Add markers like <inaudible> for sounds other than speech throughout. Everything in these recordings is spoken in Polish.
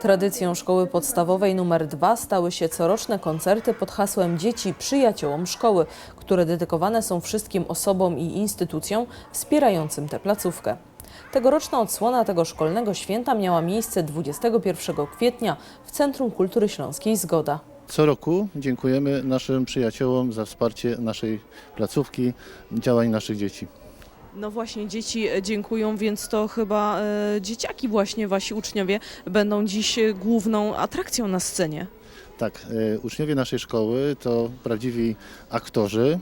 Tradycją szkoły podstawowej nr 2 stały się coroczne koncerty pod hasłem Dzieci przyjaciołom szkoły, które dedykowane są wszystkim osobom i instytucjom wspierającym tę placówkę. Tegoroczna odsłona tego szkolnego święta miała miejsce 21 kwietnia w Centrum Kultury Śląskiej Zgoda. Co roku dziękujemy naszym przyjaciołom za wsparcie naszej placówki, działań naszych dzieci. No właśnie, dzieci dziękują, więc to chyba e, dzieciaki właśnie, wasi uczniowie będą dziś e, główną atrakcją na scenie. Tak, e, uczniowie naszej szkoły to prawdziwi aktorzy,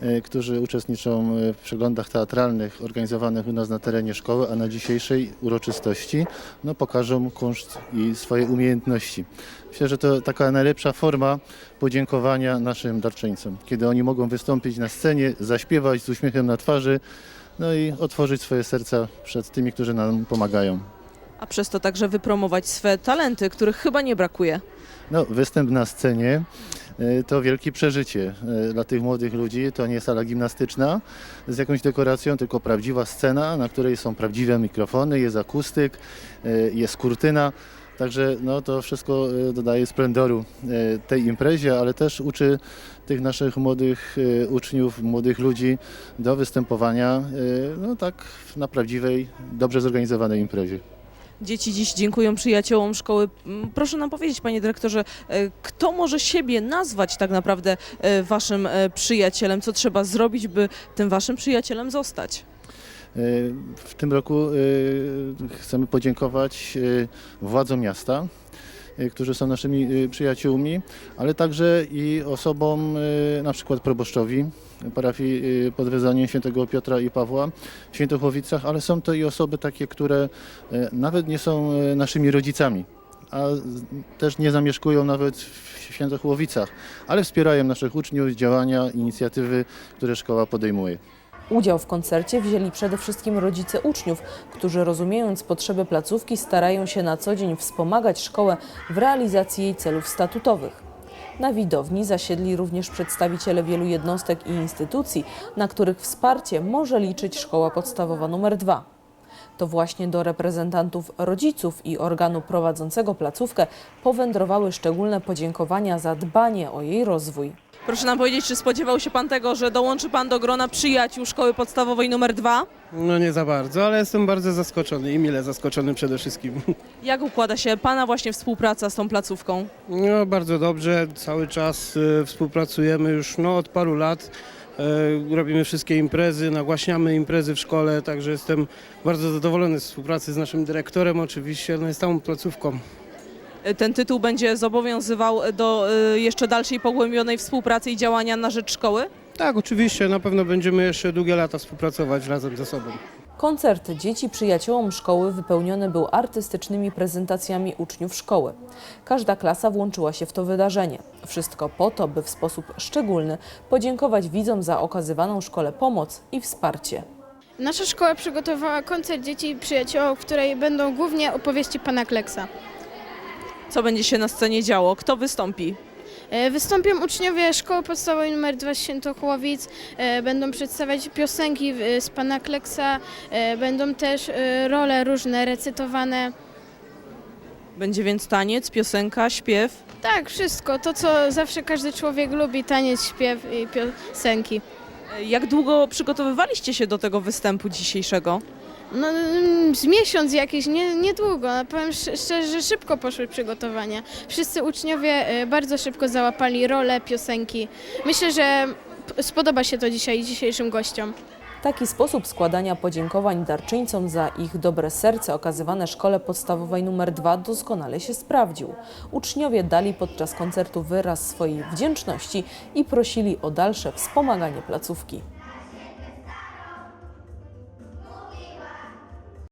e, którzy uczestniczą e, w przeglądach teatralnych organizowanych u nas na terenie szkoły, a na dzisiejszej uroczystości no, pokażą kunszt i swoje umiejętności. Myślę, że to taka najlepsza forma podziękowania naszym darczyńcom, kiedy oni mogą wystąpić na scenie, zaśpiewać z uśmiechem na twarzy, no i otworzyć swoje serca przed tymi, którzy nam pomagają. A przez to także wypromować swe talenty, których chyba nie brakuje. No, występ na scenie e, to wielkie przeżycie e, dla tych młodych ludzi. To nie sala gimnastyczna z jakąś dekoracją, tylko prawdziwa scena, na której są prawdziwe mikrofony, jest akustyk, e, jest kurtyna. Także no, to wszystko e, dodaje splendoru e, tej imprezie, ale też uczy tych naszych młodych e, uczniów, młodych ludzi do występowania no, tak na prawdziwej, dobrze zorganizowanej imprezie. Dzieci dziś dziękują przyjaciołom szkoły. Mm, Proszę nam powiedzieć, panie dyrektorze, kto może siebie nazwać tak naprawdę waszym przyjacielem? Co trzeba zrobić, by tym waszym przyjacielem zostać? W tym roku y, chcemy podziękować y, władzom miasta, y, którzy są naszymi y, przyjaciółmi, ale także i osobom, y, na przykład proboszczowi parafii y, pod wezwaniem świętego Piotra i Pawła w Świętochłowicach, ale są to i osoby takie, które y, nawet nie są y, naszymi rodzicami. A też nie zamieszkują nawet w Świętochłowicach, ale wspierają naszych uczniów, działania, inicjatywy, które szkoła podejmuje. Udział w koncercie wzięli przede wszystkim rodzice uczniów, którzy rozumiejąc potrzeby placówki starają się na co dzień wspomagać szkołę w realizacji jej celów statutowych. Na widowni zasiedli również przedstawiciele wielu jednostek i instytucji, na których wsparcie może liczyć szkoła podstawowa nr 2. To właśnie do reprezentantów rodziców i organu prowadzącego placówkę powędrowały szczególne podziękowania za dbanie o jej rozwój. Proszę nam powiedzieć, czy spodziewał się Pan tego, że dołączy Pan do grona przyjaciół szkoły podstawowej nr 2? No nie za bardzo, ale jestem bardzo zaskoczony i mile zaskoczony przede wszystkim. <laughs> Jak układa się Pana właśnie współpraca z tą placówką? No bardzo dobrze, cały czas e, współpracujemy już no, od paru lat. E, robimy wszystkie imprezy, nagłaśniamy imprezy w szkole, także jestem bardzo zadowolony z współpracy z naszym dyrektorem oczywiście, no i z całą placówką. Ten tytuł będzie zobowiązywał do y, jeszcze dalszej pogłębionej współpracy i działania na rzecz szkoły? Tak, oczywiście, na pewno będziemy jeszcze długie lata współpracować razem ze sobą. Koncert dzieci przyjaciołom szkoły wypełniony był artystycznymi prezentacjami uczniów szkoły. Każda klasa włączyła się w to wydarzenie. Wszystko po to, by w sposób szczególny podziękować widzom za okazywaną szkole pomoc i wsparcie. Nasza szkoła przygotowała koncert dzieci i przyjaciołów, w której będą głównie opowieści pana Kleksa. Co będzie się na scenie działo? Kto wystąpi? E, Wystąpią uczniowie szkoły podstawowej nr 2 z Świętochłowic, e, będą przedstawiać piosenki e, z pana Kleksa, e, będą też e, role różne recytowane. Będzie więc taniec, piosenka, śpiew. Tak, wszystko, to co zawsze każdy człowiek lubi, taniec, śpiew i piosenki. Jak długo przygotowywaliście się do tego występu dzisiejszego? No, mm, z miesiąc jakiś, nie, niedługo. Powiem sz- szczerze, że szybko poszły przygotowania. Wszyscy uczniowie e, bardzo szybko załapali role, piosenki. Myślę, że spodoba się to dzisiaj dzisiejszym gościom. Taki sposób składania podziękowań darczyńcom za ich dobre serce okazywane szkole podstawowej nr 2 doskonale się sprawdził. Uczniowie dali podczas koncertu wyraz swojej wdzięczności i prosili o dalsze wspomaganie placówki.